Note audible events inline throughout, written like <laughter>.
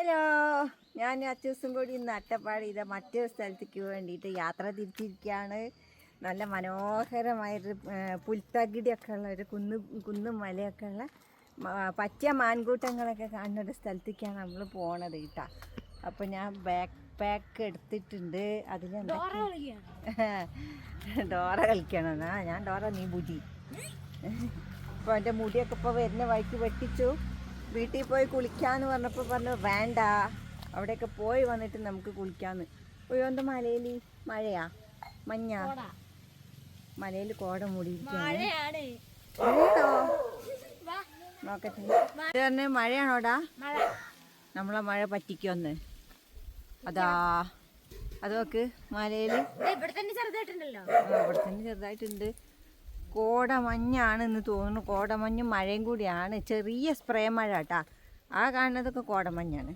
Hello. ഞാൻ അച്ചൂസും കൂടി ഇന്ന് അട്ടപ്പാടി ഇത് മറ്റൊരു സ്ഥലത്തേക്ക് വേണ്ടിയിട്ട് യാത്ര തിരിച്ചിരിക്കുകയാണ്. നല്ല മനോഹരമായൊരു പുൽത്തകിടിയൊക്കെ ഉള്ള ഒരു കുന്ന് കുന്നും മലയൊക്കെ ഉള്ള പച്ച പറ്റിയ മാൻകൂട്ടങ്ങളൊക്കെ കാണുന്ന ഒരു സ്ഥലത്തേക്കാണ് നമ്മൾ പോണത് കേട്ടോ. അപ്പോൾ ഞാൻ ബാക്ക് പാക്ക് എടുത്തിട്ടുണ്ട്. അതിൽ ഡോറ <laughs> കളിക്കണമെന്നാ ഞാൻ ഡോറ നീ ബുദ്ധി അപ്പോൾ എന്റെ മുടിയൊക്കെ ഇപ്പോൾ വരുന്ന വഴിക്ക് വെട്ടിച്ചു. വീട്ടിൽ പോയി കുളിക്കാന്ന് പറഞ്ഞപ്പോൾ പറഞ്ഞു വേണ്ട. അവിടെയൊക്കെ പോയി വന്നിട്ട് നമുക്ക് കുളിക്കാന്ന്. പോയി എന്താ മലയിൽ മഴയാ? മഞ്ഞ? മലയിൽ കോട മൂടിയിരിക്കുകയാണ്. നോക്കട്ടെ. പറഞ്ഞ മഴയാണോടാ? നമ്മളെ മഴ പറ്റിക്കൊന്ന് അതാ. അത് നോക്ക് മലയിൽ ഇവിടെ തന്നെ ചെറുതായിട്ടുണ്ടല്ലോ. അവിടെ തന്നെ ചെറുതായിട്ടുണ്ട്. കോടമഞ്ഞാണ് എന്ന് തോന്നുന്നു. കോടമഞ്ഞും മഴയും കൂടിയാണ്. ചെറിയ സ്പ്രേ മഴ കേട്ടാ ആ കാണുന്നതൊക്കെ കോടമഞ്ഞാണ്.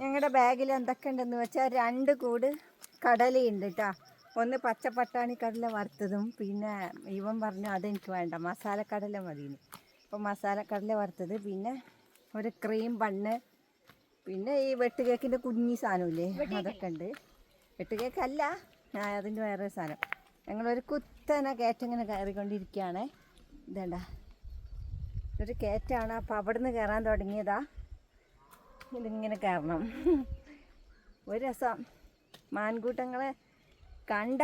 ഞങ്ങളുടെ ബാഗിൽ എന്തൊക്കെ ഉണ്ടെന്ന് വെച്ചാൽ രണ്ട് കൂട് കടലയുണ്ട് കേട്ടോ ഒന്ന് പച്ച പട്ടാണി കടല വറുത്തതും പിന്നെ ഇവൻ പറഞ്ഞു അതെനിക്ക് വേണ്ട മസാലക്കടല കടല മതിയെന്ന്. അപ്പോൾ മസാലക്കടല കടല വറുത്തത് പിന്നെ ഒരു ക്രീം ബണ്ണ് പിന്നെ ഈ വെട്ടുകേക്കിന്റെ കുഞ്ഞി സാധനമില്ലേ അതൊക്കെ ഉണ്ട്. വെട്ടുകേക്കല്ല ആ, അതിന്റെ വേറെ സാധനം. ഞങ്ങളൊരു കുത്തനെ കയറ്റിങ്ങനെ കയറിക്കൊണ്ടിരിക്കുകയാണ്. ഇതേണ്ട. ഒരു കയറ്റാണ്. അപ്പോൾ അവിടെ നിന്ന് കയറാൻ തുടങ്ങിയതാ. ഇതിങ്ങനെ കയറണം. ഒരു രസം. മാൻകൂട്ടങ്ങളെ കണ്ട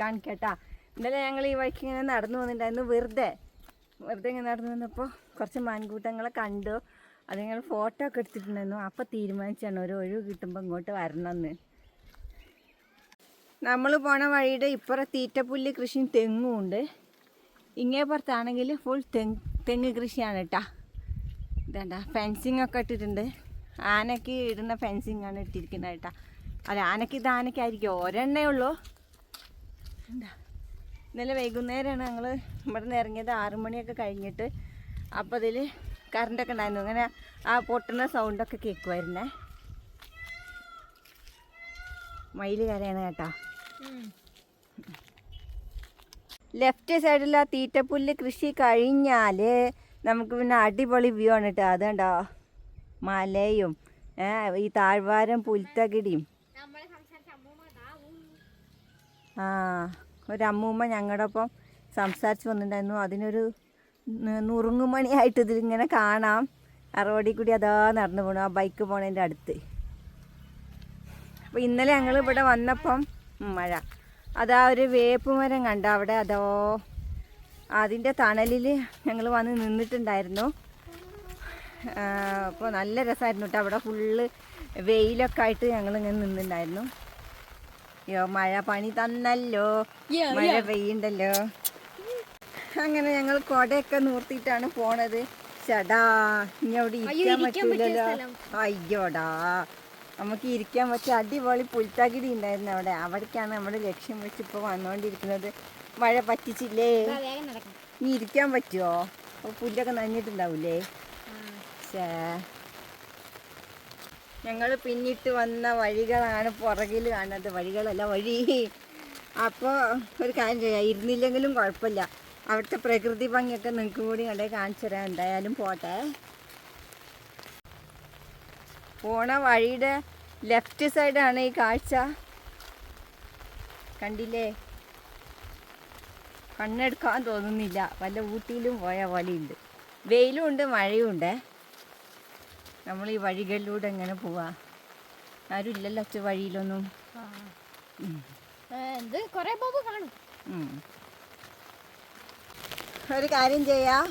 കാണിക്കട്ടാ. ഇന്നലെ ഞങ്ങൾ ഈ വഴിക്ക് ഇങ്ങനെ നടന്നു വന്നിട്ടുണ്ടായിരുന്നു. വെറുതെ. വെറുതെ ഇങ്ങനെ നടന്നു വന്നപ്പോൾ കുറച്ച് മാൻകൂട്ടങ്ങളെ കണ്ടു. അത് ഞങ്ങൾ ഫോട്ടോ ഒക്കെ എടുത്തിട്ടുണ്ടായിരുന്നു. അപ്പോൾ തീരുമാനിച്ചാണ് ഒരു ഒഴിവ് കിട്ടുമ്പോൾ ഇങ്ങോട്ട് വരണമെന്ന്. നമ്മൾ പോണ വഴിയുടെ ഇപ്പുറ തീറ്റപ്പുല്ല് കൃഷി തെങ്ങും ഉണ്ട്. ഇങ്ങേ പുറത്താണെങ്കിൽ ഫുൾ തെങ്ങ് തെങ്ങ് കൃഷിയാണ് കേട്ടാ ഇതേണ്ട ഫെൻസിങ് ഒക്കെ ഇട്ടിട്ടുണ്ട്. ആനയ്ക്ക് ഇടുന്ന ഫെൻസിങ് ആണ് ഇട്ടിരിക്കുന്നത് കേട്ടാ അല്ല ആനയ്ക്ക് ഇത് ആനയ്ക്കായിരിക്കും. ഒരെണ്ണേ ഉള്ളൂ. എന്താ ഇന്നലെ വൈകുന്നേരമാണ് ഞങ്ങൾ ഇവിടെ നിന്ന് ഇറങ്ങിയത് ആറുമണിയൊക്കെ കഴിഞ്ഞിട്ട്. അപ്പോൾ അതിൽ കറണ്ടൊക്കെ ഉണ്ടായിരുന്നു. അങ്ങനെ ആ പൊട്ടുന്ന സൗണ്ടൊക്കെ കേൾക്കുമായിരുന്നേ മയിൽ കരയാണ് കേട്ടോ. ലെഫ്റ്റ് സൈഡിൽ ആ തീറ്റപ്പുല്ല് കൃഷി കഴിഞ്ഞാൽ നമുക്ക് പിന്നെ അടിപൊളി വ്യൂ ആണ് കേട്ടോ. അതുണ്ടോ മലയും ഈ താഴ്വാരം പുൽത്തകിടിയും. ആ ഒരു അമ്മൂമ്മ ഞങ്ങളുടെ ഒപ്പം സംസാരിച്ച് വന്നിട്ടുണ്ടായിരുന്നു. അതിനൊരു നുറുങ്ങുമണിയായിട്ട് ഇതിലിങ്ങനെ കാണാം. ആ റോഡിൽ കൂടി അതാ നടന്നു പോണു. ആ ബൈക്ക് പോണതിന്റെ അടുത്ത്. അപ്പോൾ ഇന്നലെ ഞങ്ങൾ ഇവിടെ വന്നപ്പം മഴ. അതാ ഒരു വേപ്പ് മരം കണ്ട അവിടെ അതോ അതിന്റെ തണലിൽ ഞങ്ങൾ വന്ന് നിന്നിട്ടുണ്ടായിരുന്നു. അപ്പോൾ നല്ല രസമായിരുന്നു കേട്ടോ അവിടെ ഫുള്ള് വെയിലൊക്കെ ആയിട്ട് ഞങ്ങൾ ഇങ്ങനെ നിന്നിട്ടുണ്ടായിരുന്നു. അയ്യോ മഴ പണി തന്നല്ലോ. മഴ പെയ്യണ്ടല്ലോ. അങ്ങനെ ഞങ്ങൾ കൊടയൊക്കെ നൂർത്തിയിട്ടാണ് പോണത്. ചടാ ഇനി അവിടെ ഇരിക്കാൻ പറ്റൂലല്ലോ. അയ്യോടാ. നമുക്ക് ഇരിക്കാൻ പറ്റിയ അടിപൊളി പുൽത്തകിടി ഉണ്ടായിരുന്നു അവിടെ. അവിടേക്കാണ് നമ്മുടെ ലക്ഷ്യം വെച്ച് ഇപ്പോൾ വന്നുകൊണ്ടിരിക്കുന്നത് മഴ പറ്റിച്ചില്ലേ? നീ ഇരിക്കാൻ പറ്റുമോ അപ്പോൾ പുല്ലൊക്കെ നനഞ്ഞിട്ടുണ്ടാവൂലേ? ഞങ്ങൾ പിന്നിട്ട് വന്ന വഴികളാണ് പുറകിൽ കാണുന്നത്. വഴികളല്ല വഴി. അപ്പോൾ ഒരു കാര്യം ചെയ്യാം. ഇരുന്നില്ലെങ്കിലും കുഴപ്പമില്ല. അവിടുത്തെ പ്രകൃതി ഭംഗിയൊക്കെ നിങ്ങൾക്ക് കൂടി കണ്ടേ കാണിച്ചു തരാം എന്തായാലും പോട്ടെ. പോണ വഴിയുടെ ലെഫ്റ്റ് സൈഡാണ് ഈ കാഴ്ച. കണ്ടില്ലേ? കണ്ണെടുക്കാൻ തോന്നുന്നില്ല. വല്ല ഊട്ടിയിലും പോയ ഉണ്ട് വെയിലും ഉണ്ട് മഴയും ഉണ്ട്. നമ്മൾ ഈ വഴികളിലൂടെ എങ്ങനെ പോവാ? ആരും ഇല്ലല്ലോ അച്ഛ വഴിയിലൊന്നും. എന്ത് കൊറേ ബോബ് കാണും. ഒരു കാര്യം ചെയ്യാം.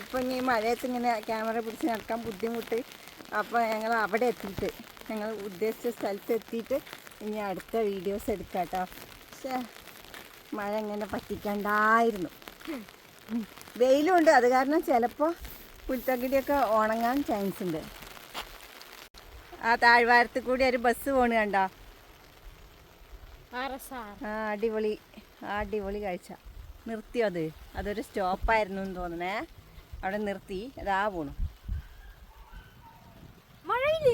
ഇപ്പം ഈ മഴയത്ത് ഇങ്ങനെ ക്യാമറ പിടിച്ച് നടക്കാൻ ബുദ്ധിമുട്ട്. അപ്പോൾ ഞങ്ങൾ അവിടെ എത്തിയിട്ട് ഞങ്ങൾ ഉദ്ദേശിച്ച സ്ഥലത്ത് എത്തിയിട്ട് ഇനി അടുത്ത വീഡിയോസ് എടുക്കാം കേട്ടോ പക്ഷേ മഴ ഇങ്ങനെ പറ്റിക്കണ്ടായിരുന്നു. വെയിലുണ്ട് അത് കാരണം ചിലപ്പോൾ പുൽത്തകിടിയൊക്കെ ഉണങ്ങാൻ ചാൻസ് ഉണ്ട്. ആ താഴ്വാരത്തിൽ കൂടി ഒരു ബസ് പോണ് കണ്ടോ? ആ അടിപൊളി ആ അടിപൊളി കാഴ്ച. നിർത്തിയോ അത്. അതൊരു സ്റ്റോപ്പായിരുന്നു എന്ന് തോന്നണേ അവിടെ നിർത്തി അതാ പോണു മഴയിൽ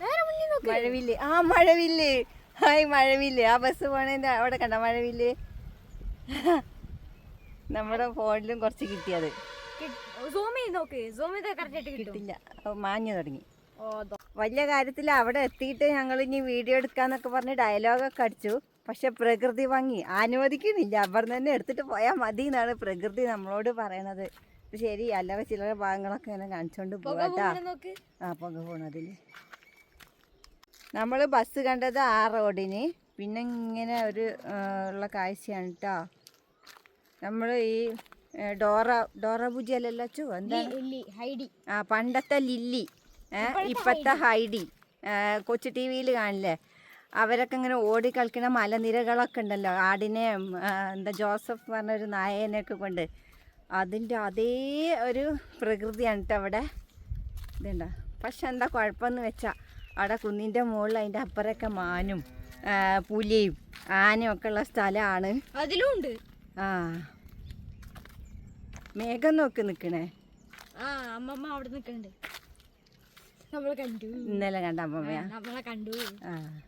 നേരെ മുന്നിൽ നോക്ക് മഴവില്ല്. ആ മഴവില്ലേ. ഹായ് മഴവില്ലേ. ആ ബസ് പോണേന്റെ അവിടെ കണ്ട മഴവില്ലേ? <laughs> നമ്മുടെ ഫോണിലും കുറച്ച് കിട്ടിയത്. കിട്ടില്ല. മാഞ്ഞു തുടങ്ങി. വലിയ കാര്യത്തിൽ അവിടെ എത്തിയിട്ട് ഞങ്ങൾ ഇനി വീഡിയോ എടുക്കാന്നൊക്കെ പറഞ്ഞ് ഡയലോഗൊക്കെ അടിച്ചു. പക്ഷെ പ്രകൃതി ഭംഗി അനുവദിക്കുന്നില്ല. അവിടെ തന്നെ എടുത്തിട്ട് പോയാൽ മതി എന്നാണ് പ്രകൃതി നമ്മളോട് പറയണത്. ശരി. അല്ലാതെ ചില ഭാഗങ്ങളൊക്കെ ഇങ്ങനെ കാണിച്ചോണ്ട് പുക പോകാട്ടാ ആ പുക പോണതിൽ നമ്മൾ ബസ് കണ്ടത് ആ റോഡിന്. പിന്നെ ഇങ്ങനെ ഒരു ഉള്ള കാഴ്ചയാണ് കേട്ടോ നമ്മൾ ഈ ഡോറ ഡോറ ബുജി അല്ലല്ലോ ഹൈഡി. ആ പണ്ടത്തെ ലില്ലി. ഇപ്പോഴത്തെ ഇപ്പത്തെ ഹൈഡി. കൊച്ചു ടി വിയിൽ കാണില്ലേ? അവരൊക്കെ ഇങ്ങനെ ഓടി കളിക്കുന്ന മലനിരകളൊക്കെ ഉണ്ടല്ലോ. ആടിനെയും എന്താ ജോസഫ് പറഞ്ഞൊരു നായേനെയൊക്കെ കൊണ്ട്. അതിന്റെ അതേ ഒരു പ്രകൃതിയാണ് കേട്ടോ അവിടെ. ഇതുണ്ടോ? പക്ഷെ എന്താ കുഴപ്പമെന്ന് വെച്ചാൽ അവിടെ കുന്നിന്റെ മുകളിൽ അതിന്റെ അപ്പുറമൊക്കെ മാനും പുലിയും ആനയും ഒക്കെ ഉള്ള സ്ഥലമാണ്. അതിലും ഉണ്ട്. ആ. മേഘം നോക്കി നിൽക്കണേ. ആ അമ്മമ്മ അവിടെ നിൽക്കണ്ട് നമ്മളെ കണ്ടു. ഇന്നലെ കണ്ട അമ്മമ്മയാ? നമ്മളെ കണ്ടു. ആ.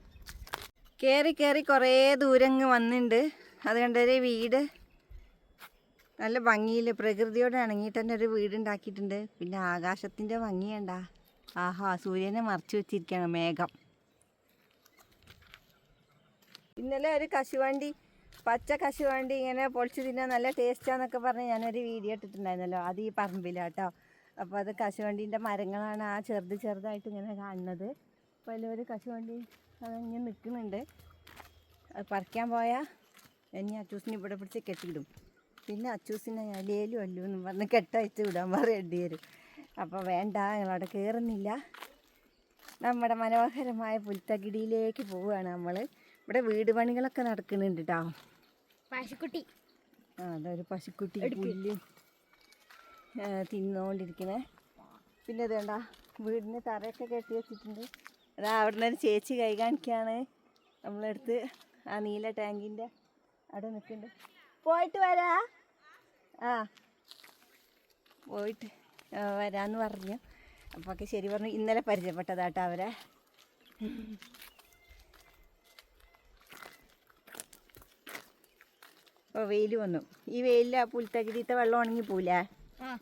കയറി കയറി കുറേ ദൂരങ്ങ് വന്നിട്ടുണ്ട് അത് കണ്ടൊരു വീട്. നല്ല ഭംഗിയിൽ പ്രകൃതിയോട് ഇണങ്ങിയിട്ട് തന്നെ ഒരു വീട് ഉണ്ടാക്കിയിട്ടുണ്ട്. പിന്നെ ആകാശത്തിന്റെ ഭംഗിയുണ്ടാ. ആഹാ സൂര്യനെ മറച്ചു വെച്ചിരിക്കുകയാണ് മേഘം. ഇന്നലെ ഒരു കശുവണ്ടി പച്ച കശുവണ്ടി ഇങ്ങനെ പൊളിച്ച് തിന്നാൻ നല്ല ടേസ്റ്റാന്നൊക്കെ പറഞ്ഞ് ഞാനൊരു വീഡിയോ ഇട്ടിട്ടുണ്ടായിരുന്നല്ലോ അത് ഈ പറമ്പിലാട്ടോ. അപ്പോൾ അത് കശുവണ്ടീന്റെ മരങ്ങളാണ് ആ ചെറുത് ചെറുതായിട്ട് ഇങ്ങനെ കാണുന്നത്. അപ്പോൾ ഒരു കശുവണ്ടി അതിങ്ങനെ നിൽക്കുന്നുണ്ട്. അത് പറിക്കാൻ പോയാൽ ഇനി അച്ചൂസിനെ ഇവിടെ പിടിച്ച് കെട്ടിയിടും പിന്നെ അച്ചൂസിനെ ഞാൻ ലേലു അല്ലു എന്ന് പറഞ്ഞ് കെട്ടയച്ച് വിടാൻ പറയേണ്ടി വരും. അപ്പോൾ വേണ്ട ഞങ്ങളവിടെ കയറുന്നില്ല നമ്മുടെ മനോഹരമായ പുൽത്തകിടിയിലേക്ക് പോവുകയാണ് നമ്മൾ ഇവിടെ വീട് പണികളൊക്കെ നടക്കുന്നുണ്ട് കേട്ടോ പശുക്കുട്ടി. ആ അതൊരു പശുക്കുട്ടി പുല്ല് തിന്നുകൊണ്ടിരിക്കണേ പിന്നെ ഇത് വേണ്ട വീടിന് തറയൊക്കെ കെട്ടി വെച്ചിട്ടുണ്ട്. അതാ അവിടെ നിന്ന് ഒരു ചേച്ചി കൈ കാണിക്കുകയാണ് നമ്മളെടുത്ത് ആ നീല ടാങ്കിന്റെ അവിടെ നിൽക്കുന്നുണ്ട്. പോയിട്ട് വരാ. ആ പോയിട്ട്. ആ, വരാന്ന് പറഞ്ഞു. അപ്പോൾ ഒക്കെ ശരി പറഞ്ഞു. ഇന്നലെ പരിചയപ്പെട്ടതാട്ടോ അവരെ. അപ്പോൾ വെയിൽ വന്നു. ഈ വെയിലിൽ ആ പുൽത്തകിരിത്തെ വെള്ളം ഉണങ്ങി പോവില്ലേ? ആ.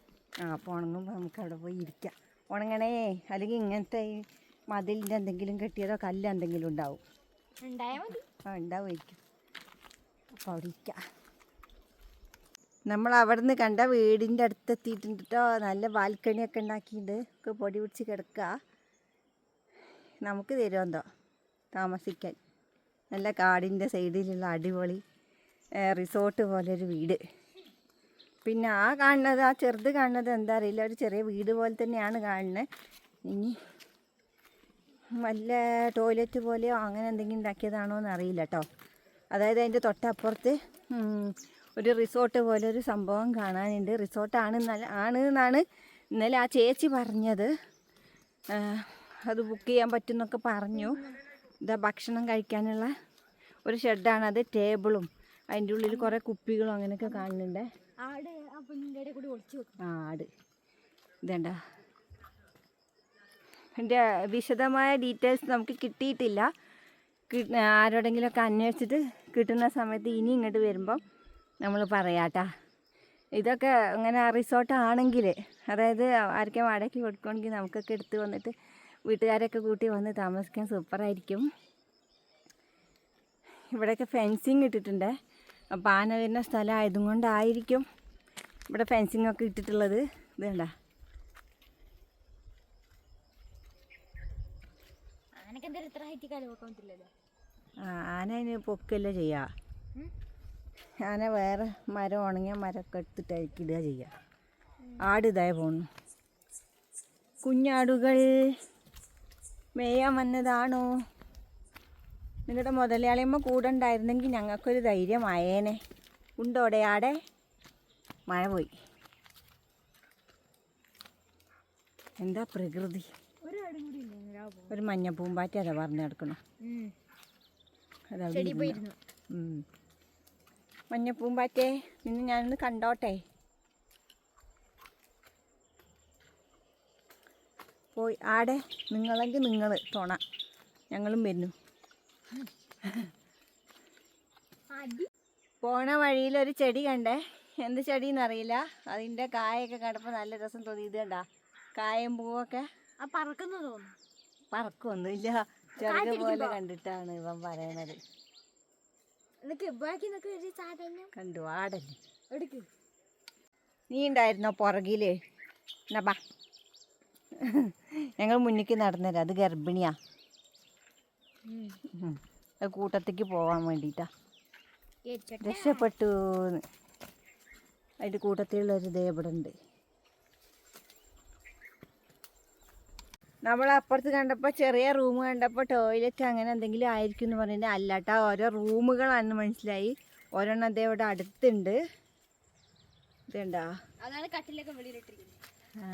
അപ്പോൾ ഉണങ്ങുമ്പോൾ നമുക്ക് അവിടെ പോയി ഇരിക്കാം. ഉണങ്ങണേ. അല്ലെങ്കിൽ ഇങ്ങനത്തെ ഈ മതിലിന്റെ എന്തെങ്കിലും കെട്ടിയതോ കല്ല് എന്തെങ്കിലും ഉണ്ടാവും. ആ ഉണ്ടാവുമായിരിക്കും അപ്പോൾ അവിടെ ഇരിക്കാം. നമ്മൾ അവിടെ നിന്ന് കണ്ട വീടിന്റെ അടുത്ത് എത്തിയിട്ടുണ്ട് നല്ല ബാൽക്കണിയൊക്കെ ഉണ്ടാക്കിയിട്ടുണ്ട്. ഒക്കെ പൊടി പിടിച്ച് കിടക്കുക. നമുക്ക് തരുമെന്തോ താമസിക്കാൻ. നല്ല കാടിന്റെ സൈഡിലുള്ള അടിപൊളി റിസോർട്ട് പോലെ ഒരു വീട്. പിന്നെ ആ കാണുന്നത് ആ ചെറുത് കാണുന്നത് എന്താ അറിയില്ല. ഒരു ചെറിയ വീട് പോലെ തന്നെയാണ് കാണുന്നത്. ഇനി വല്ല ടോയ്ലറ്റ് പോലെയോ അങ്ങനെ എന്തെങ്കിലും ഉണ്ടാക്കിയതാണോ എന്ന് അറിയില്ല കേട്ടോ. അതായത് അതിന്റെ തൊട്ടപ്പുറത്ത് ഒരു റിസോർട്ട് പോലെ ഒരു സംഭവം കാണാനുണ്ട്. റിസോർട്ടാണ് നല്ല ആണ് എന്നാണ് ഇന്നലെ ആ ചേച്ചി പറഞ്ഞത്. അത് ബുക്ക് ചെയ്യാൻ പറ്റുമെന്നൊക്കെ പറഞ്ഞു. ഇതാ ഭക്ഷണം കഴിക്കാനുള്ള ഒരു ഷെഡാണ്. അത് ടേബിളും അതിന്റെ ഉള്ളിൽ കുറേ കുപ്പികളും അങ്ങനെയൊക്കെ കാണുന്നുണ്ട്. ആട് ഇതേണ്ട. എന്റെ വിശദമായ ഡീറ്റെയിൽസ് നമുക്ക് കിട്ടിയിട്ടില്ല. ആരോടെങ്കിലുമൊക്കെ അന്വേഷിച്ചിട്ട് കിട്ടുന്ന സമയത്ത് ഇനി ഇങ്ങോട്ട് വരുമ്പം നമ്മൾ പറയാട്ടാ. ഇതൊക്കെ ഇങ്ങനെ റിസോർട്ട് ആണെങ്കിൽ അതായത് ആർക്കും വാടകയ്ക്ക് കൊടുക്കുകയാണെങ്കിൽ നമുക്കൊക്കെ എടുത്ത് വന്നിട്ട് വീട്ടുകാരൊക്കെ കൂട്ടി വന്ന് താമസിക്കാൻ സൂപ്പറായിരിക്കും. ഇവിടെയൊക്കെ ഫെൻസിങ് ഇട്ടിട്ടുണ്ട്. അപ്പോൾ ആന വരുന്ന സ്ഥലമായതും കൊണ്ടായിരിക്കും ഇവിടെ ഫെൻസിങ് ഒക്കെ ഇട്ടിട്ടുള്ളത്. ഇത് കണ്ട. ആ ആന അതിന് പൊക്കല്ലേ ചെയ്യുക ആന വേറെ മരം ഉണങ്ങിയ മരമൊക്കെ എടുത്തിട്ട് അയക്കിടുക ചെയ്യുക ആട് ഇതായി പോണു. കുഞ്ഞാടുകൾ മേയാൻ വന്നതാണോ? നിങ്ങളുടെ മുതലാളിയമ്മ കൂടെ ഉണ്ടായിരുന്നെങ്കിൽ ഞങ്ങൾക്കൊരു ധൈര്യമായേനെ. ഉണ്ടോടെ ആടെ? മഴ പോയി. എന്താ പ്രകൃതി? ഒരു മഞ്ഞ പൂമ്പാറ്റ അതാ പറഞ്ഞു നടക്കണം. അതവിടെ ചെടി ഇരുന്നു. പോയിരുന്നു ഉം. മഞ്ഞ പൂമ്പാറ്റേ നിന്നെ ഞാനൊന്ന് കണ്ടോട്ടെ. പോയി ആടെ. നിങ്ങളെങ്കിൽ നിങ്ങൾ തോണ. ഞങ്ങളും വരുന്നു. പോണ വഴിയിൽ ഒരു ചെടി കണ്ടേ. എന്ത് ചെടിയെന്നറിയില്ല അതിന്റെ കായൊക്കെ കണ്ടപ്പോൾ നല്ല രസം തോന്നി. ഇത് കണ്ടാ. കായും പൂവൊക്കെ. പറക്കുന്നു തോന്നുന്നു. പറക്കൊന്നുമില്ല. ചെറുത് പോലെ കണ്ടിട്ടാണ് ഇവൻ പറയണത് നിനക്ക് ബാക്കി നിനക്ക് ഒരു സാധനം കണ്ടു ആടല്ലേ. എടുക്ക്. നീ ഉണ്ടായിരുന്നോ പുറകിൽ? എന്നാ ബാ. ഞങ്ങൾ മുന്നിക്ക് നടന്നേരാ അത് ഗർഭിണിയാ. അത് കൂട്ടത്തേക്ക് പോവാൻ വേണ്ടിയിട്ടാ രക്ഷപ്പെട്ടു അതിന്റെ കൂട്ടത്തിലുള്ളൊരു ദേ ഇവിടെ ഉണ്ട് നമ്മൾ അപ്പുറത്ത് കണ്ടപ്പോൾ ചെറിയ റൂം കണ്ടപ്പോൾ ടോയ്ലറ്റ് അങ്ങനെ എന്തെങ്കിലും ആയിരിക്കും എന്ന് പറഞ്ഞിട്ട് അല്ലാട്ട ഓരോ റൂമുകളാണെന്ന് മനസ്സിലായി. ഒരെണ്ണം അതേ ഇവിടെ അടുത്തുണ്ട്. ഇതുണ്ടാ? അതാണ് കട്ടിലൊക്കെ വെളിയിലിട്ടിരിക്കുന്നത്. ആ.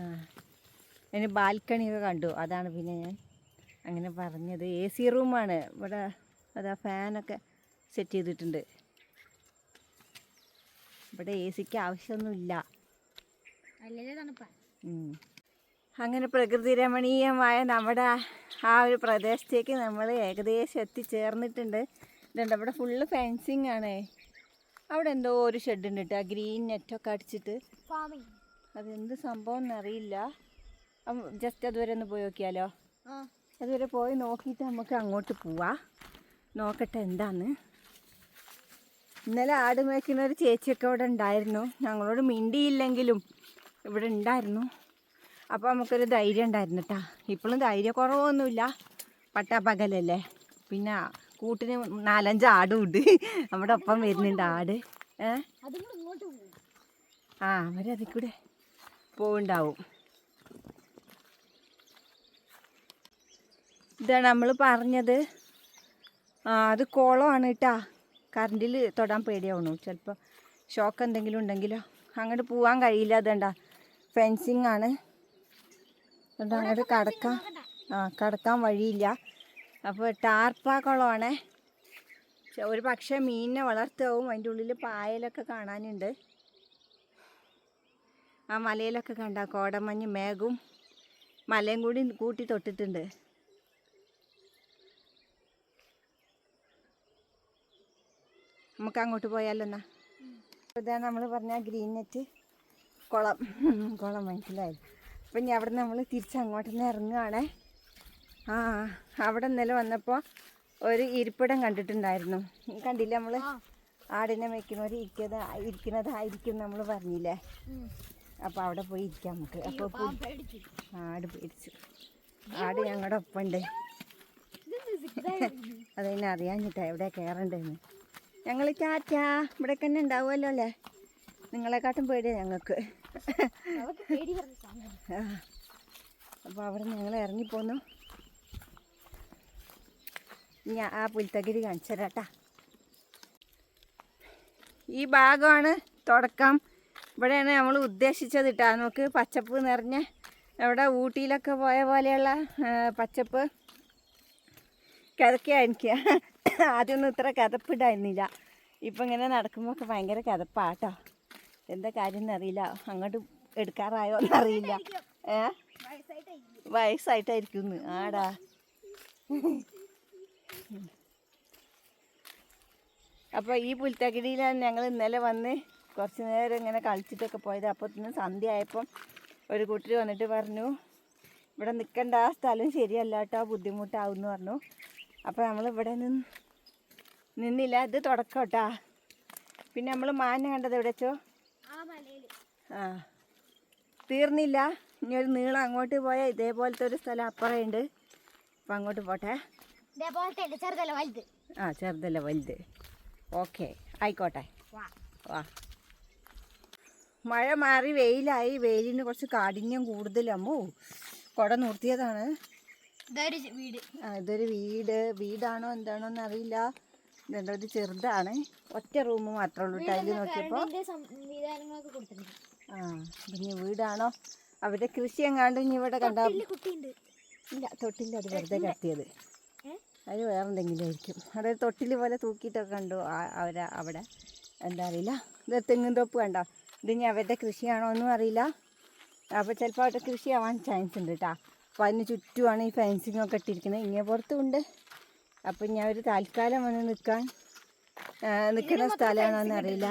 അതിന് ബാൽക്കണിയൊക്കെ കണ്ടു. അതാണ് പിന്നെ ഞാൻ അങ്ങനെ പറഞ്ഞത്. എ സി റൂമാണ് ഇവിടെ അതാ ഫാനൊക്കെ സെറ്റ് ചെയ്തിട്ടുണ്ട്. ഇവിടെ എ സിക്ക് ആവശ്യമൊന്നുമില്ല. അല്ലേ തണുപ്പാ ഉം. അങ്ങനെ പ്രകൃതി രമണീയമായ നമ്മുടെ ആ ഒരു പ്രദേശത്തേക്ക് നമ്മൾ ഏകദേശം എത്തിച്ചേർന്നിട്ടുണ്ട്. ഇതുണ്ട് അവിടെ ഫുള്ള് ഫെൻസിങ് ആണ്. അവിടെ എന്തോ ഒരു ഷെഡ് ഉണ്ട് കേട്ടോ ഗ്രീൻ നെറ്റൊക്കെ അടിച്ചിട്ട്. അതെന്ത് സംഭവം എന്നറിയില്ല. ജസ്റ്റ് അതുവരെ ഒന്ന് പോയി നോക്കിയാലോ? അതുവരെ പോയി നോക്കിയിട്ട് നമുക്ക് അങ്ങോട്ട് പോവാ. നോക്കട്ടെ എന്താന്ന്. ഇന്നലെ ആട് മേക്കുന്ന ഒരു ചേച്ചിയൊക്കെ അവിടെ ഉണ്ടായിരുന്നു. ഞങ്ങളോട് മിണ്ടിയില്ലെങ്കിലും ഇവിടെ ഉണ്ടായിരുന്നു. അപ്പോൾ നമുക്കൊരു ധൈര്യം ഉണ്ടായിരുന്നു കേട്ടോ ഇപ്പോഴും ധൈര്യക്കുറവൊന്നുമില്ല. പട്ടാപ്പകലല്ലേ പിന്നെ കൂട്ടിന് നാലഞ്ച് ആടും ഉണ്ട് നമ്മുടെ ഒപ്പം വരുന്നുണ്ട് ആട്. ഏ? ആ അവരതിൽ കൂടെ പോവുണ്ടാവും. ഇതാണ് നമ്മൾ പറഞ്ഞത്. ആ അത് കുളമാണ് കേട്ടാ കറണ്ടിൽ തൊടാൻ പേടിയാവണു ചിലപ്പോൾ ഷോക്ക് എന്തെങ്കിലും ഉണ്ടെങ്കിലോ. അങ്ങോട്ട് പോവാൻ കഴിയില്ല അതുണ്ട ഫെൻസിങ് ആണ് അതുകൊണ്ട് അങ്ങോട്ട് കടക്കാൻ. ആ കടക്കാൻ വഴിയില്ല. അപ്പോൾ ടാർപ്പാ കുളമാണേ. ഒരു പക്ഷേ മീനിനെ വളർത്താവും അതിന്റെ ഉള്ളിൽ പായലൊക്കെ കാണാനുണ്ട്. ആ മലയിലൊക്കെ കണ്ട കോടമഞ്ഞ് മേഘവും മലയും കൂടി കൂട്ടി തൊട്ടിട്ടുണ്ട്. നമുക്ക് അങ്ങോട്ട് പോയാലോ എന്നാ ഇതാ നമ്മൾ പറഞ്ഞ ഗ്രീൻ നെറ്റ് കുളം. കുളം മനസ്സിലായി. അപ്പം ഇനി അവിടെ നമ്മൾ തിരിച്ച് അങ്ങോട്ട് തന്നെ ഇറങ്ങുകയാണേ ആ അവിടെ ഇന്നലെ വന്നപ്പോൾ ഒരു ഇരിപ്പിടം കണ്ടിട്ടുണ്ടായിരുന്നു. കണ്ടില്ല നമ്മൾ ആടിനെ മേക്കുന്നവർ ഇരിക്കുന്നത് ഇരിക്കുന്നതായിരിക്കും നമ്മൾ പറഞ്ഞില്ലേ? അപ്പോൾ അവിടെ പോയി ഇരിക്കാം നമുക്ക്. അപ്പോൾ ആട് പേടിച്ചു. ആട് ഞങ്ങളുടെ ഒപ്പം ഉണ്ട് അറിയാൻ അറിയാഞ്ഞിട്ടാ എവിടെ കയറണ്ടെന്ന് ഞങ്ങൾ ചാറ്റാ ഇവിടെ തന്നെ ഉണ്ടാവുമല്ലോ അല്ലേ? നിങ്ങളെക്കാട്ടും പേടിയാണ് ഞങ്ങൾക്ക്. അപ്പോൾ അവിടെ ഞങ്ങൾ ഇറങ്ങിപ്പോന്നു. ഞാൻ ആ പുൽത്തകിരി കാണിച്ചു തരാട്ടാ ഈ ഭാഗമാണ് തുടക്കം. ഇവിടെയാണ് നമ്മൾ ഉദ്ദേശിച്ചത് ഇട്ടാ നമുക്ക് പച്ചപ്പ് നിറഞ്ഞ അവിടെ ഊട്ടിയിലൊക്കെ പോയ പോലെയുള്ള പച്ചപ്പ് കിതക്കുക എനിക്ക് ആദ്യമൊന്നും ഇത്ര കിതപ്പിടായിരുന്നില്ല ഇപ്പം ഇങ്ങനെ നടക്കുമ്പോൾ ഒക്കെ ഭയങ്കര കിതപ്പാട്ടോ എന്താ കാര്യം എന്നറിയില്ല അങ്ങോട്ട് എടുക്കാറായോ എന്നറിയില്ല ഏ? വയസ്സായിട്ടായിരിക്കും ആടാ. അപ്പോൾ ഈ പുൽത്തകിടിയിലാണ് ഞങ്ങൾ ഇന്നലെ വന്ന് കുറച്ച് നേരം ഇങ്ങനെ കളിച്ചിട്ടൊക്കെ പോയത്. അപ്പോൾ തന്നെ സന്ധ്യ ആയപ്പം ഒരു കൂട്ടർ വന്നിട്ട് പറഞ്ഞു ഇവിടെ നിൽക്കേണ്ട ആ സ്ഥലം ശരിയല്ല കേട്ടോ ബുദ്ധിമുട്ടാവും എന്ന് പറഞ്ഞു. അപ്പോൾ നമ്മൾ ഇവിടെ നിന്ന് നിന്നില്ല. ഇത് തുടക്കം കേട്ടാ പിന്നെ നമ്മൾ മാന കണ്ടത് എവിടെ വെച്ചോ? ആ മലയിൽ ആ. തീർന്നില്ല. ഇനി ഒരു നീളം അങ്ങോട്ട് പോയാൽ ഇതേപോലത്തെ ഒരു സ്ഥലം അപ്പുറമുണ്ട് അപ്പം അങ്ങോട്ട് പോട്ടെ. ഇതേപോലത്തെ ചെറുതല്ല വലുത്. ആ ചെറുതല്ല വലുത്. ഓക്കെ ആയിക്കോട്ടെ. വാ. മഴ മാറി വെയിലായി. വെയിലിന് കുറച്ച് കാഠിന്യം കൂടുതലമ്മോ കുട നിർത്തിയതാണ്. വീട്. ആ, ഇതൊരു വീട്. വീടാണോ എന്താണോ എന്നറിയില്ല. ഒരു ചെറുതാണ്. ഒറ്റ റൂം മാത്രമേ ഉള്ളൂ. ടൈൽ നോക്കിയപ്പോൾ ആ പിന്നെ വീടാണോ? അവരുടെ കൃഷി എങ്ങാണ്ട് ഇനി ഇവിടെ കണ്ടാ ഇല്ല തൊട്ടില്ല അത് വെറുതെ കത്തിയത്? അത് വേറെ എന്തെങ്കിലും ആയിരിക്കും. അവിടെ തൊട്ടിൽ തൊട്ടിൽ പോലെ തൂക്കിയിട്ടൊക്കെ കണ്ടു അവരെ അവിടെ. എന്താ അറിയില്ല. ഇത് തെങ്ങും തൊപ്പ് കണ്ടോ? ഇത് ഇനി അവരുടെ കൃഷിയാണോ ഒന്നും അറിയില്ല. അപ്പോൾ ചിലപ്പോൾ അവരുടെ കൃഷി ആവാൻ ചാൻസ് ഉണ്ട് കേട്ടോ അപ്പോൾ അതിന് ചുറ്റുമാണ് ഈ ഫെൻസിങ് ഒക്കെ ഇട്ടിരിക്കുന്നത്. ഇങ്ങനെ പുറത്തും ഉണ്ട്. അപ്പോൾ ഞാൻ ഒരു താൽക്കാലം വന്ന് നിൽക്കാൻ നിൽക്കുന്ന സ്ഥലമാണോ എന്നറിയില്ല.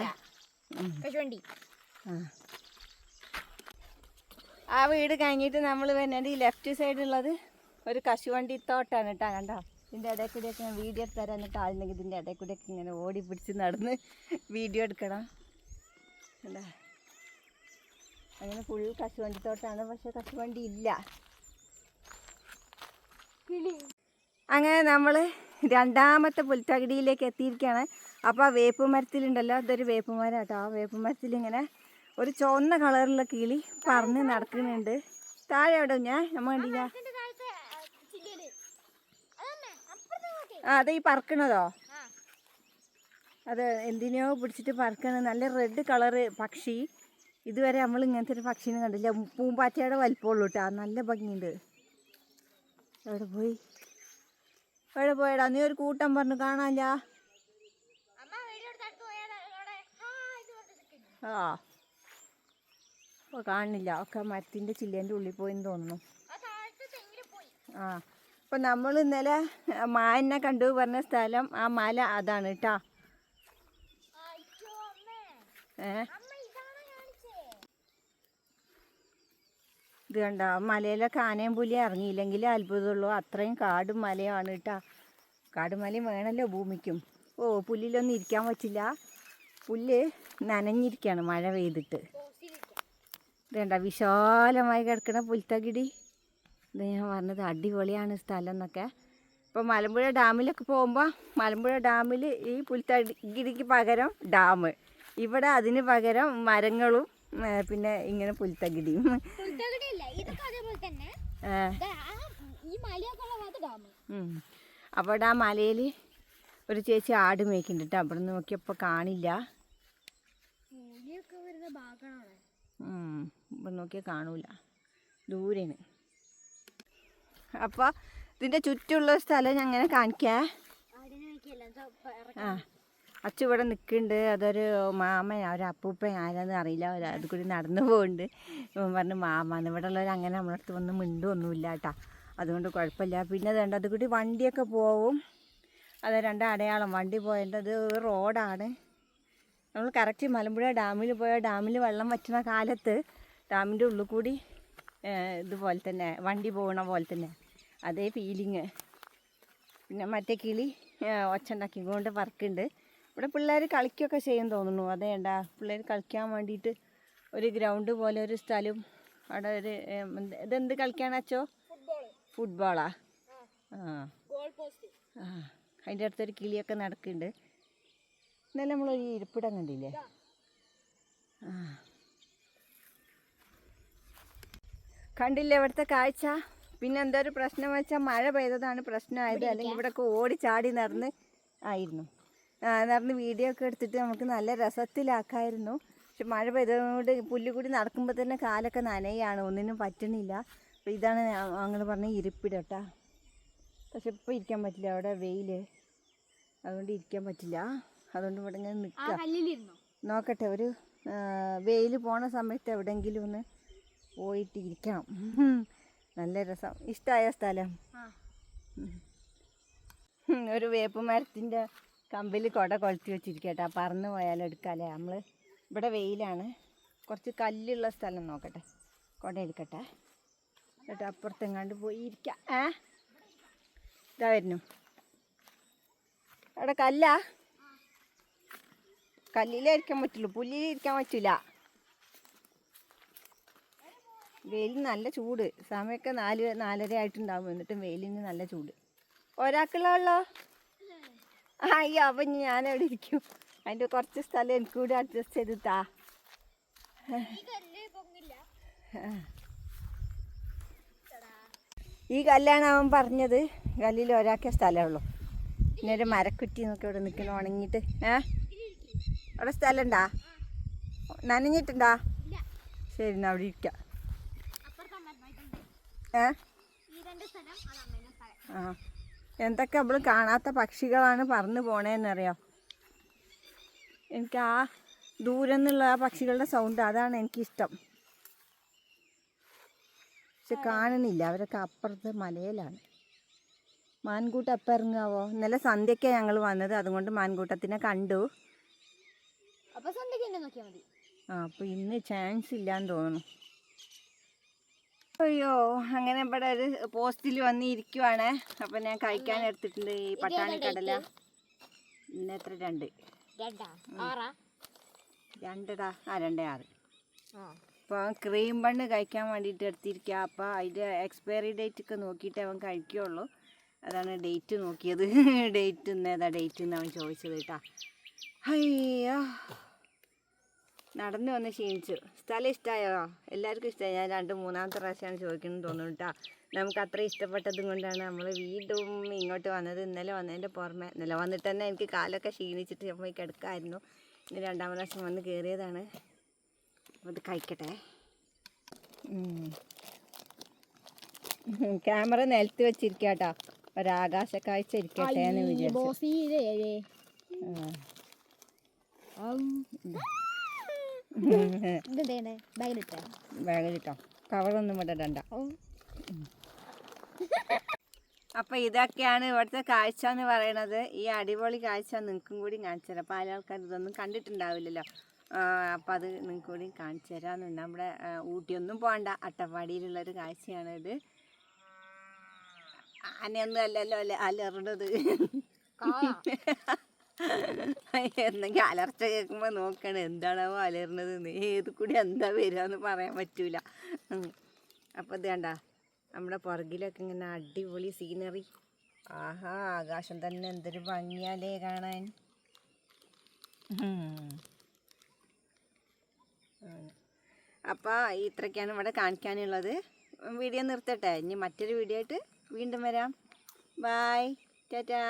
ആ. ആ വീട് കഴിഞ്ഞിട്ട് നമ്മൾ വരുന്നത് ഈ ലെഫ്റ്റ് സൈഡുള്ളത് ഒരു കശുവണ്ടി തോട്ടാണ് കേട്ടോ കണ്ടോ? ഇതിന്റെ ഇടയിൽ കൂടിയൊക്കെ ഞാൻ വീഡിയോ എടുത്ത് തരാൻ കാണുന്നെങ്കിൽ ഇതിന്റെ ഇടയിൽ കൂടിയൊക്കെ ഇങ്ങനെ ഓടി പിടിച്ച് നടന്ന് വീഡിയോ എടുക്കണം. കണ്ടോ? അങ്ങനെ ഫുൾ കശുവണ്ടി തോട്ടാണ് പക്ഷെ കശുവണ്ടി ഇല്ല. അങ്ങനെ നമ്മൾ രണ്ടാമത്തെ പുൽത്തകിടിയിലേക്ക് എത്തിയിരിക്കുകയാണ്. അപ്പോൾ ആ വേപ്പ് മരത്തിലുണ്ടല്ലോ അതൊരു വേപ്പ് മരം കേട്ടോ ആ വേപ്പ് മരത്തിൽ ഇങ്ങനെ ഒരു ചുവന്ന കളറുള്ള കിളി പറന്ന് നടക്കുന്നുണ്ട്. താഴെ അവിടെ ഞാൻ നമ്മ കണ്ടില്ല. ആ അത് ഈ പറക്കണതോ അത് എന്തിനെയോ പിടിച്ചിട്ട് പറക്കണ നല്ല റെഡ് കളറ് പക്ഷി. ഇതുവരെ നമ്മൾ ഇങ്ങനത്തെ ഒരു പക്ഷീനെ കണ്ടില്ല. പൂമ്പാറ്റയുടെ വലിപ്പമുള്ളൂ കേട്ടോ നല്ല ഭംഗിയുണ്ട്. എവിടെ പോയി? എവിടെ പോയടാ? നീ ഒരു കൂട്ടം പറഞ്ഞു കാണാനില്ല. ആ. ഓ കാണില്ല. ഒക്കെ മരത്തിന്റെ ചില്ലേന്റെ ഉള്ളിൽ പോയെന്ന് തോന്നുന്നു. ആ. അപ്പം നമ്മൾ ഇന്നലെ മായനെ കണ്ടു പറഞ്ഞ സ്ഥലം ആ മല അതാണ് കേട്ടാ ഏ? ഇത് കണ്ട? മലയിലെ ആനയും പുലി ഇറങ്ങിയില്ലെങ്കിൽ അത്ഭുതമുള്ളൂ. അത്രയും കാടും മലയാണ് കേട്ടാ കാടും മലയും വേണമല്ലോ ഭൂമിക്കും. ഓ പുല്ലിലൊന്നും ഇരിക്കാൻ പറ്റില്ല. പുല്ല് നനഞ്ഞിരിക്കുകയാണ് മഴ പെയ്തിട്ട്. ഇത് കണ്ട വിശാലമായി കിടക്കുന്ന പുൽത്തകിടി. ഇത് ഞാൻ പറഞ്ഞത് അടിപൊളിയാണ് സ്ഥലം എന്നൊക്കെ ഇപ്പോൾ മലമ്പുഴ ഡാമിലൊക്കെ പോകുമ്പോൾ മലമ്പുഴ ഡാമിൽ ഈ പുൽത്തകിടിക്ക് പകരം ഡാം. ഇവിടെ അതിന് പകരം മരങ്ങളും പിന്നെ ഇങ്ങനെ പുൽത്തകിടിയും. ഏ, ആ മലയിൽ ഒരു ചേച്ചി ആട് മേയ്ക്കുന്നുണ്ട്. കേട്ടോ അവിടെ നിന്ന് നോക്കിയപ്പോൾ കാണില്ല ഭാഗമാണ്. ഇവിടെ നോക്കിയാൽ കാണൂല. ദൂരെയാണ്. അപ്പോൾ ഇതിന്റെ ചുറ്റുമുള്ള സ്ഥലം ഞാൻ അങ്ങനെ കാണിക്കാ. ആ അച്ഛ ഇവിടെ നിൽക്കുന്നുണ്ട് അതൊരു മാമൻ ഒരു അപ്പൂപ്പൻ ആരാന്ന് അറിയില്ല. അത് കൂടി നടന്നു പോകുന്നുണ്ട് ഇവൻ പറഞ്ഞു മാമാന്ന് ഇവിടെ ഉള്ളവർ അങ്ങനെ നമ്മുടെ അടുത്ത് വന്ന് മിണ്ടുമൊന്നുമില്ല കേട്ടാ അതുകൊണ്ട് കുഴപ്പമില്ല. പിന്നെ അതുകൊണ്ട് അത് കൂടി വണ്ടിയൊക്കെ പോവും. അത് രണ്ട് അടയാളം. വണ്ടി പോയേണ്ടത് റോഡാണ്. നമ്മൾ കറക്റ്റ് മലമ്പുഴ ഡാമിൽ പോയ ഡാമിൽ വെള്ളം വറ്റുന്ന കാലത്ത് ഡാമിന്റെ ഉള്ളിൽ കൂടി ഇതുപോലെ തന്നെ വണ്ടി പോകണ പോലെ തന്നെ അതേ ഫീലിങ് പിന്നെ മറ്റേ കിളി ഒച്ച ഉണ്ടാക്കിക്കൊണ്ട് വർക്കുണ്ട്. ഇവിടെ പിള്ളേർ കളിക്കുകയൊക്കെ ചെയ്യും തോന്നുന്നു. അതേണ്ട പിള്ളേർ കളിക്കാൻ വേണ്ടിയിട്ട് ഒരു ഗ്രൗണ്ട് പോലെ ഒരു സ്ഥലം അവിടെ ഒരു ഇതെന്ത് കളിക്കാണ് അച്ചോ? ഫുട്ബോൾ ഫുട്ബോളാ ആ? ആ. അതിന്റെ അടുത്തൊരു കിളിയൊക്കെ നടക്കുന്നുണ്ട്. ഇന്നലെ നമ്മളൊരു ഇരിപ്പിടം കണ്ടില്ലേ? ആ. കണ്ടില്ലേ ഇവിടുത്തെ കാഴ്ച. പിന്നെ എന്താ ഒരു പ്രശ്നം വെച്ചാൽ മഴ പെയ്തതാണ് പ്രശ്നമായത്. അല്ലെങ്കിൽ ഇവിടെയൊക്കെ ഓടി ചാടി നടന്ന് ആയിരുന്നു. നടന്ന് വീഡിയോ ഒക്കെ എടുത്തിട്ട് നമുക്ക് നല്ല രസത്തിലാക്കായിരുന്നു. പക്ഷെ മഴ പെയ്തതുകൊണ്ട് പുല്ല് കൂടി നടക്കുമ്പോൾ തന്നെ കാലൊക്കെ നനയാണ്. ഒന്നിനും പറ്റണില്ല. അപ്പോൾ ഇതാണ് ഞങ്ങൾ പറഞ്ഞ ഇരിപ്പിടട്ടാ പക്ഷെ ഇപ്പോൾ ഇരിക്കാൻ പറ്റില്ല. അവിടെ വെയിൽ അതുകൊണ്ട് ഇരിക്കാൻ പറ്റില്ല. അതുകൊണ്ട് ഇവിടെ ഇങ്ങനെ നിൽക്കാം നോക്കട്ടെ ഒരു വെയിൽ പോണ സമയത്ത് എവിടെയെങ്കിലും ഒന്ന് പോയിട്ട് ഇരിക്കണം നല്ല രസം. ഇഷ്ടമായ സ്ഥലം? ഒരു വേപ്പ് മരത്തിന്റെ കമ്പിൽ കുട കൊളുത്തി വെച്ചിരിക്കട്ടെ. പറന്ന് പോയാൽ എടുക്കാല്ലേ നമ്മൾ ഇവിടെ വെയിലാണ്. കുറച്ച് കല്ലുള്ള സ്ഥലം നോക്കട്ടെ. കുട എടുക്കട്ടെ. എന്നിട്ട് അപ്പുറത്തെങ്ങാണ്ട് പോയി ഇരിക്കാം. ഏ? ഇതാ വരുന്നു. അവിടെ കല്ലാ? കല്ലിലേ ഇരിക്കാൻ പറ്റുള്ളൂ. പുല്ലിൽ ഇരിക്കാൻ പറ്റില്ല വെയിൽ നല്ല ചൂട്. സമയമൊക്കെ നാല് നാലര ആയിട്ടുണ്ടാവും. എന്നിട്ടും വെയിലിന് നല്ല ചൂട്. ഒരാൾക്കുള്ളോ അയ്യോ അപ്പം ഞാൻ അവിടെ ഇരിക്കും. അതിന്റെ കുറച്ച് സ്ഥലം എനിക്ക് കൂടി അഡ്ജസ്റ്റ് ചെയ്ത് താ ഈ കല്ലാണ് അവൻ പറഞ്ഞത് കല്ലിൽ ഒരാൾക്കേ സ്ഥലമുള്ളൂ പിന്നെ ഒരു മരക്കുറ്റി നോക്കി ഇവിടെ നിൽക്കുന്നു ഉണങ്ങിയിട്ട്. ഏ? അവിടെ സ്ഥലമുണ്ടാ? നനഞ്ഞിട്ടുണ്ടാ? ശരി എന്നാ അവിടെ ഇരിക്കാം. ഏ? ആ. എന്തൊക്കെ നമ്മൾ കാണാത്ത പക്ഷികളാണ് പറന്ന് പോണേന്നറിയാം? എനിക്ക് ആ ദൂരം നിന്നുള്ള ആ പക്ഷികളുടെ സൗണ്ട് അതാണ് എനിക്കിഷ്ടം. പക്ഷെ കാണുന്നില്ല. അവരൊക്കെ അപ്പുറത്ത് മലയിലാണ്. മാൻകൂട്ടം അപ്പം ഇറങ്ങാവോ ഇന്നലെ സന്ധ്യയ്ക്കാണ് ഞങ്ങൾ വന്നത്. അതുകൊണ്ട് മാൻകൂട്ടത്തിനെ കണ്ടു. അപ്പോൾ നോക്കിയാൽ മതി. ആ അപ്പോൾ ഇന്ന് ചാൻസ് ഇല്ലാന്ന് തോന്നുന്നു. അയ്യോ അങ്ങനെ ഇവിടെ ഒരു പോസ്റ്റിൽ വന്നിരിക്കുവാണ്. അപ്പം ഞാൻ കഴിക്കാൻ എടുത്തിട്ടുണ്ട് ഈ പട്ടാണി കടല. ഇന്ന് എത്ര? രണ്ട്. രണ്ടടാ. ആ രണ്ടേ ആറ്. അപ്പൊ അപ്പോൾ അവൻ ക്രീം ബണ്ണ് കഴിക്കാൻ വേണ്ടിയിട്ട് എടുത്തിരിക്കുക അപ്പോൾ അതിന്റെ എക്സ്പയറി ഡേറ്റ് ഒക്കെ നോക്കിയിട്ട് അവൻ കഴിക്കുകയുള്ളൂ അതാണ് ഡേറ്റ് നോക്കിയത്. <laughs> ഡേറ്റ് ഇന്ന് ഏതാ ഡേറ്റ് എന്ന് അവൻ ചോദിച്ചത് കേട്ടാ. അയ്യോ. നടന്നു വന്ന് ക്ഷീണിച്ചു. സ്ഥലം ഇഷ്ടമായോ എല്ലാവർക്കും ഇഷ്ടമായി ഞാൻ രണ്ട് മൂന്നാമത്തെ പ്രാവശ്യമാണ് ചോദിക്കുന്നത് തോന്നുന്നു കേട്ടോ. നമുക്ക് അത്ര ഇഷ്ടപ്പെട്ടതും കൊണ്ടാണ് നമ്മൾ വീണ്ടും ഇങ്ങോട്ട് വന്നത്. ഇന്നലെ വന്നതിന്റെ പുറമെ ഇന്നലെ വന്നിട്ട് തന്നെ എനിക്ക് കാലൊക്കെ ക്ഷീണിച്ചിട്ട് ഞാൻ പോയി കിടക്കായിരുന്നു. ഇനി രണ്ടാം പ്രാവശ്യം വന്ന് കയറിയതാണ്. അത് കഴിക്കട്ടെ. ക്യാമറ നിലത്ത് വെച്ചിരിക്കാട്ടോ ഒരാകാശ കാഴ്ച ഇരിക്കട്ടെ എന്ന് വിചാരിച്ചു. ബാഗിലിട്ടേ? ബാഗിലിട്ടോ. കവറൊന്നും വിടണ്ട ഇടണ്ട. അപ്പം ഇതൊക്കെയാണ് ഇവിടുത്തെ കാഴ്ച എന്ന് പറയണത്. ഈ അടിപൊളി കാഴ്ച നിങ്ങൾക്കും കൂടി കാണിച്ചു തരാം. പല ആൾക്കാർ ഇതൊന്നും കണ്ടിട്ടുണ്ടാവില്ലല്ലോ. അപ്പം അത് നിങ്ങൾക്ക് കൂടി കാണിച്ചു തരാമെന്നുണ്ട് നമ്മുടെ ഊട്ടിയൊന്നും പോകണ്ട. അട്ടപ്പാടിയിലുള്ളൊരു കാഴ്ചയാണ് ഇത്. ആനയൊന്നും അല്ലല്ലോ അല്ല? അലറണത്. <laughs> എന്തെങ്കിലും അലർച്ച കേൾക്കുമ്പോൾ നോക്കണം. എന്താണാവോ അലറണത് ഏത് കൂടി എന്താ വരികയെന്ന് പറയാൻ പറ്റൂല. അപ്പോൾ ഇത് കണ്ട നമ്മുടെ പുറകിലൊക്കെ ഇങ്ങനെ അടിപൊളി സീനറി ആഹാ ആകാശം തന്നെ എന്തൊരു ഭംഗിയാലേ കാണാൻ. അപ്പോൾ ഇത്രയ്ക്കാണ് ഇവിടെ കാണിക്കാനുള്ളത്. വീഡിയോ നിർത്തട്ടെ. ഇനി മറ്റൊരു വീഡിയോ ആയിട്ട് വീണ്ടും വരാം. ബായ് ടാറ്റാ